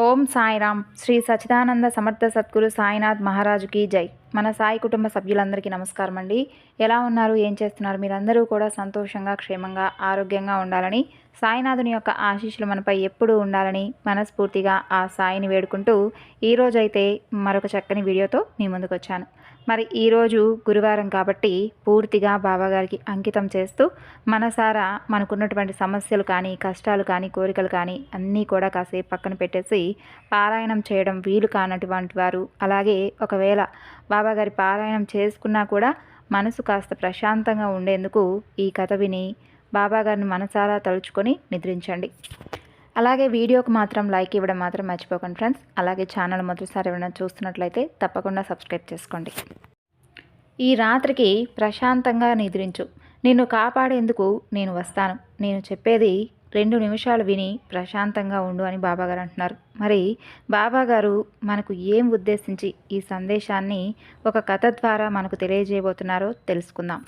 ఓం సాయిరామ్. శ్రీ సచిదానంద సమర్థ సద్గురు సాయినాథ్ మహారాజుకి జై. మన సాయి కుటుంబ సభ్యులందరికీ నమస్కారం అండి ఎలా ఉన్నారు? ఏం చేస్తున్నారు? మీరందరూ కూడా సంతోషంగా క్షేమంగా ఆరోగ్యంగా ఉండాలని సాయినాథుని యొక్క ఆశీస్సులు మనపై ఎప్పుడూ ఉండాలని మనస్ఫూర్తిగా ఆ సాయిని వేడుకుంటూ ఈరోజైతే మరొక చక్కని వీడియోతో మీ ముందుకు వచ్చాను మరి ఈరోజు గురువారం కాబట్టి పూర్తిగా బాబాగారికి అంకితం చేస్తూ మనసారా మనకున్నటువంటి సమస్యలు కానీ కష్టాలు కానీ కోరికలు కానీ అన్నీ కూడా కాసేపు పక్కన పెట్టేసి పారాయణం చేయడం వీలు కానటువంటి వారు. అలాగే ఒకవేళ బాబాగారి పారాయణం చేసుకున్నా కూడా మనసు కాస్త ప్రశాంతంగా ఉండేందుకు ఈ కథ విని బాబాగారిని మనసారా తలుచుకొని నిద్రించండి. అలాగే వీడియోకి మాత్రం లైక్ ఇవ్వడం మాత్రం మర్చిపోకండి ఫ్రెండ్స్. అలాగే ఛానల్ మొదటిసారి ఏమైనా చూస్తున్నట్లయితే తప్పకుండా సబ్స్క్రైబ్ చేసుకోండి. ఈ రాత్రికి ప్రశాంతంగా నిద్రించు. నిన్ను కాపాడేందుకు నేను వస్తాను. నేను చెప్పేది రెండు నిమిషాలు విని ప్రశాంతంగా ఉండు అని బాబాగారు అంటున్నారు. మరి బాబాగారు మనకు ఏం ఉద్దేశించి ఈ సందేశాన్ని ఒక కథ ద్వారా మనకు తెలియజేయబోతున్నారో తెలుసుకుందాం.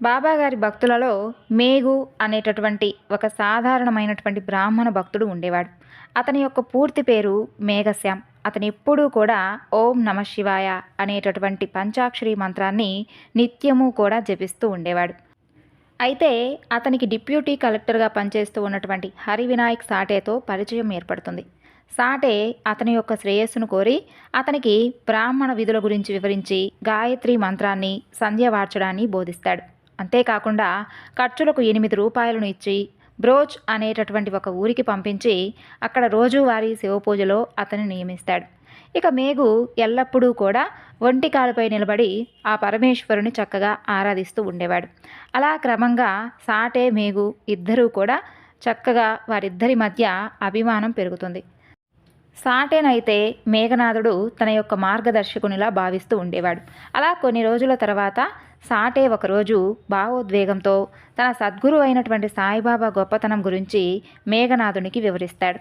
బాబాగారి భక్తులలో మేఘు అనేటటువంటి ఒక సాధారణమైనటువంటి బ్రాహ్మణ భక్తుడు ఉండేవాడు. అతని యొక్క పూర్తి పేరు మేఘశ్యామ్. అతను ఎప్పుడూ కూడా ఓం నమ శివాయ అనేటటువంటి పంచాక్షరి మంత్రాన్ని నిత్యము కూడా జపిస్తూ ఉండేవాడు. అయితే అతనికి డిప్యూటీ కలెక్టర్గా పనిచేస్తూ ఉన్నటువంటి హరి వినాయక్ సాటేతో పరిచయం ఏర్పడుతుంది. సాటే అతని యొక్క శ్రేయస్సును కోరి అతనికి బ్రాహ్మణ విధుల గురించి వివరించి గాయత్రి మంత్రాన్ని సంధ్యవార్చడాన్ని బోధిస్తాడు. అంతేకాకుండా ఖర్చులకు ఎనిమిది రూపాయలను ఇచ్చి బ్రోచ్ అనేటటువంటి ఒక ఊరికి పంపించి అక్కడ రోజువారీ శివపూజలో అతన్ని నియమిస్తాడు. ఇక మేఘు ఎల్లప్పుడూ కూడా ఒంటి కాలుపై నిలబడి ఆ పరమేశ్వరుని చక్కగా ఆరాధిస్తూ ఉండేవాడు. అలా క్రమంగా సాటే మేఘు ఇద్దరూ కూడా చక్కగా వారిద్దరి మధ్య అభిమానం పెరుగుతుంది. సాటేనైతే మేఘనాథుడు తన యొక్క మార్గదర్శకునిలా భావిస్తూ ఉండేవాడు. అలా కొన్ని రోజుల తర్వాత సాటే ఒకరోజు భావోద్వేగంతో తన సద్గురు అయినటువంటి సాయిబాబా గొప్పతనం గురించి మేఘనాథునికి వివరిస్తాడు.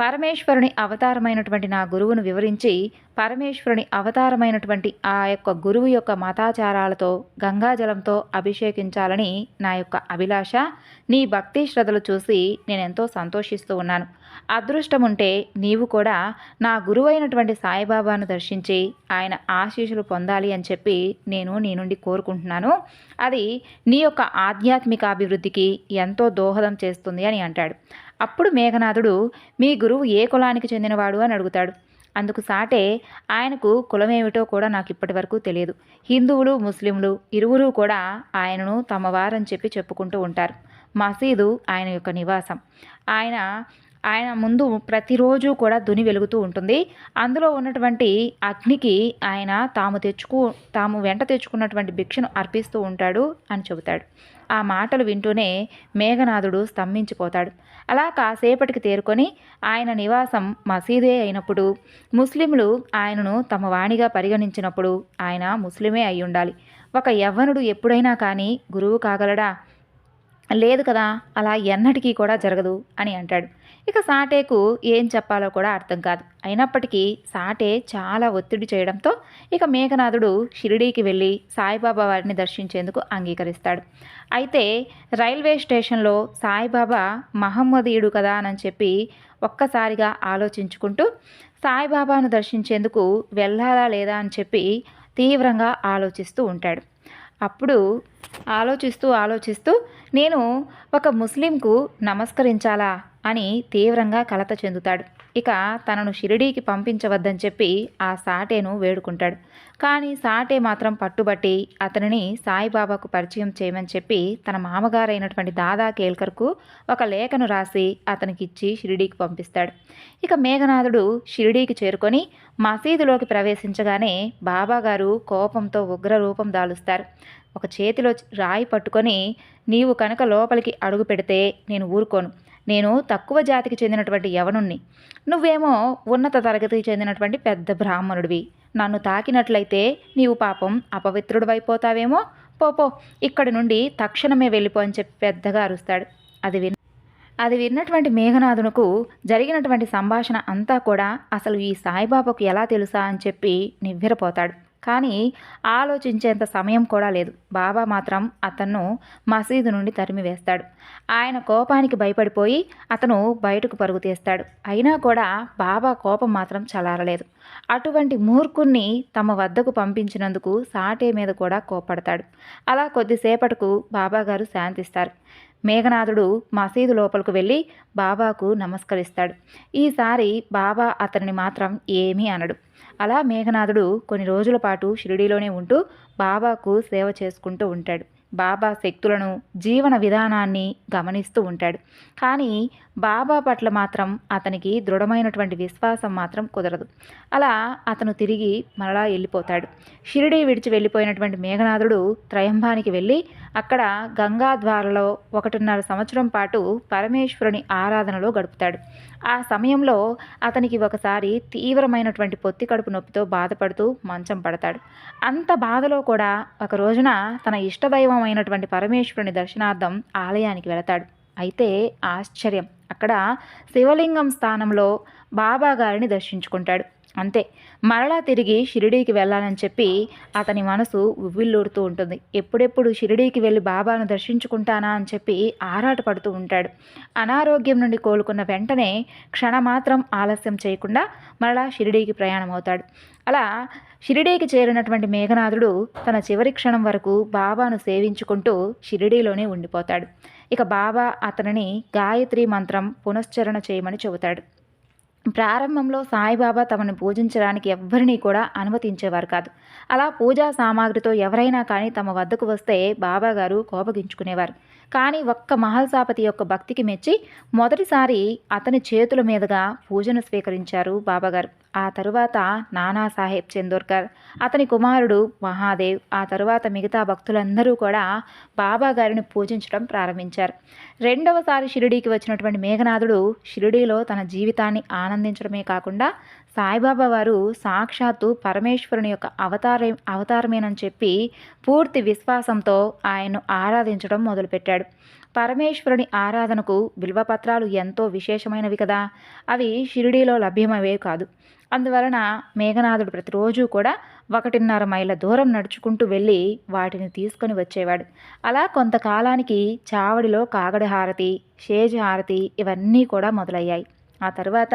పరమేశ్వరుని అవతారమైనటువంటి నా గురువును వివరించి పరమేశ్వరుని అవతారమైనటువంటి ఆ యొక్క గురువు యొక్క మతాచారాలతో గంగాజలంతో అభిషేకించాలని నా యొక్క అభిలాష. నీ భక్తి శ్రద్ధలు చూసి నేను ఎంతో సంతోషిస్తూ ఉన్నాను. అదృష్టం ఉంటే నీవు కూడా నా గురువైనటువంటి సాయిబాబాను దర్శించి ఆయన ఆశీస్సులు పొందాలి అని చెప్పి నేను నీ నుండి కోరుకుంటున్నాను. అది నీ యొక్క ఆధ్యాత్మిక అభివృద్ధికి ఎంతో దోహదం చేస్తుంది అని అంటాడు. అప్పుడు మేఘనాథుడు మీ గురువు ఏ కులానికి చెందినవాడు? అని అడుగుతాడు. అందుకు సాటే ఆయనకు కులమేమిటో కూడా నాకు ఇప్పటి వరకు తెలియదు. హిందువులు ముస్లింలు ఇరువురు కూడా ఆయనను తమవారని చెప్పి చెప్పుకుంటూ ఉంటారు. మసీదు ఆయన యొక్క నివాసం. ఆయన ఆయన ముందు ప్రతిరోజు కూడా దుని వెలుగుతూ ఉంటుంది. అందులో ఉన్నటువంటి అగ్నికి ఆయన తాము తెచ్చుకు తాము వెంట తెచ్చుకున్నటువంటి భిక్షను అర్పిస్తూ ఉంటాడు అని చెబుతాడు. ఆ మాటలు వింటూనే మేఘనాథుడు స్తంభించిపోతాడు. అలా కాసేపటికి తేరుకొని ఆయన నివాసం మసీదే అయినప్పుడు ముస్లింలు ఆయనను తమ వాణిగా పరిగణించినప్పుడు ఆయన ముస్లిమే అయి ఉండాలి. ఒక యవ్వనుడు ఎప్పుడైనా కానీ గురువు కాగలడా? లేదు కదా అలా ఎన్నటికీ కూడా జరగదు అని అంటాడు. ఇక సాటేకు ఏం చెప్పాలో కూడా అర్థం కాదు. అయినప్పటికీ సాటే చాలా ఒత్తిడి చేయడంతో ఇక మేఘనాథుడు షిరిడీకి వెళ్ళి సాయిబాబా వారిని దర్శించేందుకు అంగీకరిస్తాడు. అయితే రైల్వే స్టేషన్లో సాయిబాబా మహమ్మదీయుడు కదా అని చెప్పి ఒక్కసారిగా ఆలోచించుకుంటూ సాయిబాబాను దర్శించేందుకు వెళ్ళాలా లేదా అని చెప్పి తీవ్రంగా ఆలోచిస్తూ ఉంటాడు. అప్పుడు ఆలోచిస్తూ ఆలోచిస్తూ నేను ఒక ముస్లింకు నమస్కరించాలా అని తీవ్రంగా కలత చెందుతాడు. ఇక తనను షిరిడీకి పంపించవద్దని చెప్పి ఆ సాటేను వేడుకుంటాడు. కానీ సాటే మాత్రం పట్టుబట్టి అతనిని సాయిబాబాకు పరిచయం చేయమని చెప్పి తన మామగారైనటువంటి దాదా కేల్కర్కు ఒక లేఖను రాసి అతనికిచ్చి షిరిడీకి పంపిస్తాడు. ఇక మేఘనాథుడు షిరిడీకి చేరుకొని మసీదులోకి ప్రవేశించగానే బాబాగారు కోపంతో ఉగ్ర రూపం దాలుస్తారు. ఒక చేతిలో రాయి పట్టుకొని నీవు కనుక లోపలికి అడుగు పెడితే నేను ఊరుకోను. నేను తక్కువ జాతికి చెందినటువంటి యవనుణ్ణి. నువ్వేమో ఉన్నత తరగతికి చెందినటువంటి పెద్ద బ్రాహ్మణుడివి. నన్ను తాకినట్లయితే నీవు పాపం అపవిత్రుడివైపోతావేమో? పోపో ఇక్కడి నుండి తక్షణమే వెళ్ళిపో అని చెప్పి పెద్దగా అరుస్తాడు. అది విన్ అది విన్నటువంటి మేఘనాథునకు జరిగినటువంటి సంభాషణ అంతా కూడా అసలు ఈ సాయిబాబాకు ఎలా తెలుసా అని చెప్పి నివ్వెరపోతాడు. కానీ ఆలోచించేంత సమయం కూడా లేదు. బాబా మాత్రం అతన్ను మసీదు నుండి తరిమివేస్తాడు. ఆయన కోపానికి భయపడిపోయి అతను బయటకు పరుగు తీస్తాడు. అయినా కూడా బాబా కోపం మాత్రం చలారలేదు. అటువంటి మూర్ఖుణ్ణి తమ వద్దకు పంపించినందుకు సాటే మీద కూడా కోపడతాడు అలా కొద్దిసేపటికు బాబాగారు శాంతిస్తారు. మేఘనాథుడు మసీదు లోపలికి వెళ్ళి బాబాకు నమస్కరిస్తాడు. ఈసారి బాబా అతనిని మాత్రం ఏమీ అనడు. అలా మేఘనాథుడు కొన్ని రోజుల పాటు షిరిడీలోనే ఉంటూ బాబాకు సేవ చేసుకుంటూ ఉంటాడు. బాబా శక్తులను జీవన విధానాన్ని గమనిస్తూ ఉంటాడు. కానీ బాబా పట్ల మాత్రం అతనికి దృఢమైనటువంటి విశ్వాసం మాత్రం కుదరదు. అలా అతను తిరిగి మరలా వెళ్ళిపోతాడు. షిరిడీ విడిచి వెళ్ళిపోయినటువంటి మేఘనాథుడు త్రయంబానికి వెళ్ళి అక్కడ గంగాద్వారలో ఒకటిన్నర సంవత్సరం పాటు పరమేశ్వరుని ఆరాధనలో గడుపుతాడు. ఆ సమయంలో అతనికి ఒకసారి తీవ్రమైనటువంటి పొత్తి కడుపు నొప్పితో బాధపడుతూ మంచం పడతాడు. అంత బాధలో కూడా ఒక రోజున తన ఇష్టదైవం అయినటువంటి పరమేశ్వరుని దర్శనార్థం ఆలయానికి వెళతాడు. అయితే ఆశ్చర్యం. అక్కడ శివలింగం స్థానంలో బాబా గారిని దర్శించుకుంటాడు. అంతే. మరలా తిరిగి షిరిడీకి వెళ్ళాలని చెప్పి అతని మనసు ఉవ్విల్లూడుతూ ఉంటుంది. ఎప్పుడెప్పుడు షిరిడీకి వెళ్ళి బాబాను దర్శించుకుంటానా అని చెప్పి ఆరాటపడుతూ ఉంటాడు. అనారోగ్యం నుండి కోలుకున్న వెంటనే క్షణమాత్రం ఆలస్యం చేయకుండా మరలా షిరిడీకి ప్రయాణం అవుతాడు అలా షిరిడీకి చేరినటువంటి మేఘనాథుడు తన చివరి క్షణం వరకు బాబాను సేవించుకుంటూ షిరిడీలోనే ఉండిపోతాడు. ఇక బాబా అతనిని గాయత్రి మంత్రం పునశ్చరణ చేయమని చెబుతాడు. ప్రారంభంలో సాయిబాబా తమను పూజించడానికి ఎవ్వరినీ కూడా అనుమతించేవారు కాదు. అలా పూజా సామాగ్రితో ఎవరైనా కానీ తమ వద్దకు వస్తే బాబాగారు కోపగించుకునేవారు. కానీ ఒక్క మహల్సాపతి యొక్క భక్తికి మెచ్చి మొదటిసారి అతని చేతుల మీదుగా పూజను స్వీకరించారు బాబాగారు ఆ తరువాత నానాసాహెబ్ చందోర్కర్ అతని కుమారుడు మహాదేవ్ ఆ తరువాత మిగతా భక్తులందరూ కూడా బాబా గారిని పూజించడం ప్రారంభించారు. రెండవసారి షిరిడీకి వచ్చినటువంటి మేఘనాథుడు షిరిడీలో తన జీవితాన్ని ఆనందించడమే కాకుండా సాయిబాబా వారు సాక్షాత్తు పరమేశ్వరుని యొక్క అవతారే అవతారమేనని చెప్పి పూర్తి విశ్వాసంతో ఆయన్ను ఆరాధించడం మొదలుపెట్టాడు. పరమేశ్వరుని ఆరాధనకు బిల్వపత్రాలు ఎంతో విశేషమైనవి కదా అవి షిరిడీలో లభ్యమవే కాదు. అందువలన మేఘనాథుడు ప్రతిరోజు కూడా ఒకటిన్నర మైళ్ళ దూరం నడుచుకుంటూ వెళ్ళి వాటిని తీసుకొని వచ్చేవాడు. అలా కొంతకాలానికి చావడిలో కాగడి హారతి షేజ్ హారతి ఇవన్నీ కూడా మొదలయ్యాయి. ఆ తర్వాత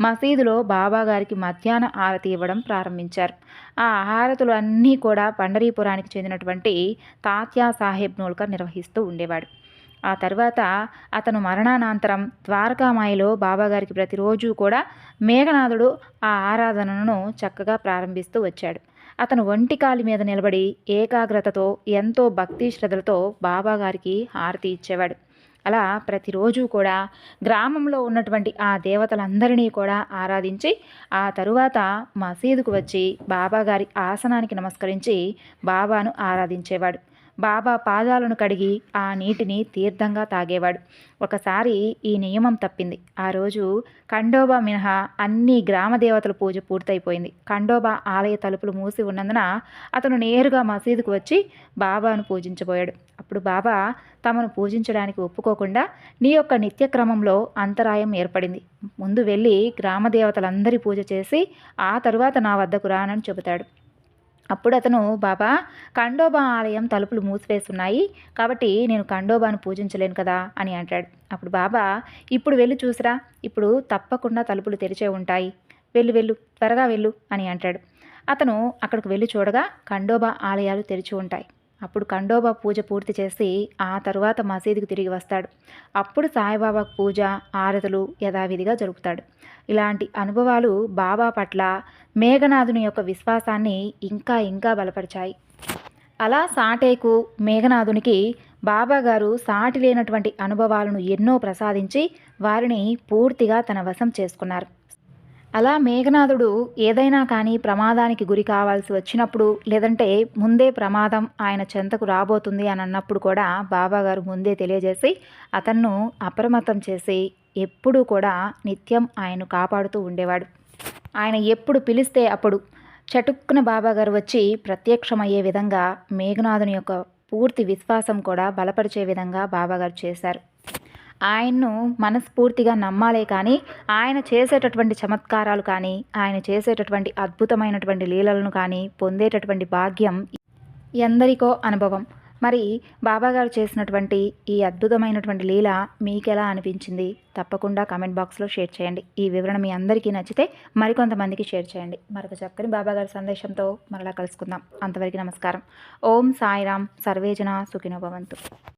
మసీదులో బాబాగారికి మధ్యాహ్న హారతి ఇవ్వడం ప్రారంభించారు. ఆ హారతులు అన్నీ కూడా పండరీపురానికి చెందినటువంటి తాత్యా సాహెబ్ నోల్కర్ నిర్వహిస్తూ ఉండేవాడు. ఆ తర్వాత అతను మరణానంతరం ద్వారకామాయిలో బాబాగారికి ప్రతిరోజు కూడా మేఘనాథుడు ఆ ఆరాధనను చక్కగా ప్రారంభిస్తూ వచ్చాడు. అతను ఒంటి కాలి మీద నిలబడి ఏకాగ్రతతో ఎంతో భక్తి శ్రద్ధలతో బాబాగారికి హారతి ఇచ్చేవాడు. అలా ప్రతిరోజు కూడా గ్రామంలో ఉన్నటువంటి ఆ దేవతలందరినీ కూడా ఆరాధించి ఆ తరువాత మసీదుకు వచ్చి బాబాగారి ఆసనానికి నమస్కరించి బాబాను ఆరాధించేవాడు. బాబా పాదాలను కడిగి ఆ నీటిని తీర్థంగా తాగేవాడు. ఒకసారి ఈ నియమం తప్పింది. ఆ రోజు ఖండోబా మినహా అన్ని గ్రామ దేవతల పూజ పూర్తయిపోయింది. ఖండోబా ఆలయ తలుపులు మూసి ఉన్నందున అతను నేరుగా మసీదుకు వచ్చి బాబాను పూజించబోయాడు. అప్పుడు బాబా తమను పూజించడానికి ఒప్పుకోకుండా నీ యొక్క నిత్యక్రమంలో అంతరాయం ఏర్పడింది. ముందు వెళ్ళి గ్రామ దేవతలందరి పూజ చేసి ఆ తరువాత నా వద్దకు రానని చెబుతాడు. అప్పుడు అతను బాబా ఖండోబా ఆలయం తలుపులు మూసివేస్తున్నాయి కాబట్టి నేను ఖండోబాను పూజించలేను కదా అని అంటాడు. అప్పుడు బాబా ఇప్పుడు వెళ్ళి చూసిరా ఇప్పుడు తప్పకుండా తలుపులు తెరిచే ఉంటాయి. వెళ్ళు వెళ్ళు త్వరగా వెళ్ళు అని అంటాడు. అతను అక్కడికి వెళ్ళి చూడగా ఖండోబా ఆలయాలు తెరిచి ఉంటాయి. అప్పుడు ఖండోబా పూజ పూర్తి చేసి ఆ తరువాత మసీదుకు తిరిగి వస్తాడు. అప్పుడు సాయిబాబా పూజ ఆరతులు యథావిధిగా జరుపుతాడు. ఇలాంటి అనుభవాలు బాబా పట్ల మేఘనాథుని యొక్క విశ్వాసాన్ని ఇంకా ఇంకా బలపరిచాయి. అలా సాటేకు మేఘనాథునికి బాబా గారు సాటి లేనటువంటి అనుభవాలను ఎన్నో ప్రసాదించి వారిని పూర్తిగా తన వశం చేసుకున్నారు. అలా మేఘనాథుడు ఏదైనా కానీ ప్రమాదానికి గురి కావాల్సి వచ్చినప్పుడు లేదంటే ముందే ప్రమాదం ఆయన చెంతకు రాబోతుంది అని అన్నప్పుడు కూడా బాబాగారు ముందే తెలియజేసి అతన్ను అప్రమత్తం చేసి ఎప్పుడూ కూడా నిత్యం ఆయన్ను కాపాడుతూ ఉండేవాడు. ఆయన ఎప్పుడు పిలిస్తే అప్పుడు చటుక్కున బాబాగారు వచ్చి ప్రత్యక్షమయ్యే విధంగా మేఘనాథుని యొక్క పూర్తి విశ్వాసం కూడా బలపరిచే విధంగా బాబాగారు చేశారు. ఆయన్ను మనస్ఫూర్తిగా నమ్మాలే కానీ ఆయన చేసేటటువంటి చమత్కారాలు కానీ ఆయన చేసేటటువంటి అద్భుతమైనటువంటి లీలలను కానీ పొందేటటువంటి భాగ్యం ఎందరికో అనుభవం. మరి బాబాగారు చేసినటువంటి ఈ అద్భుతమైనటువంటి లీల మీకెలా అనిపించింది? తప్పకుండా కామెంట్ బాక్స్లో షేర్ చేయండి. ఈ వివరణ మీ అందరికీ నచ్చితే మరికొంతమందికి షేర్ చేయండి. మరొక చక్కని బాబాగారి సందేశంతో మరలా కలుసుకుందాం. అంతవరకు నమస్కారం. ఓం సాయిరామ్ సర్వేజన సుఖినోభవంతు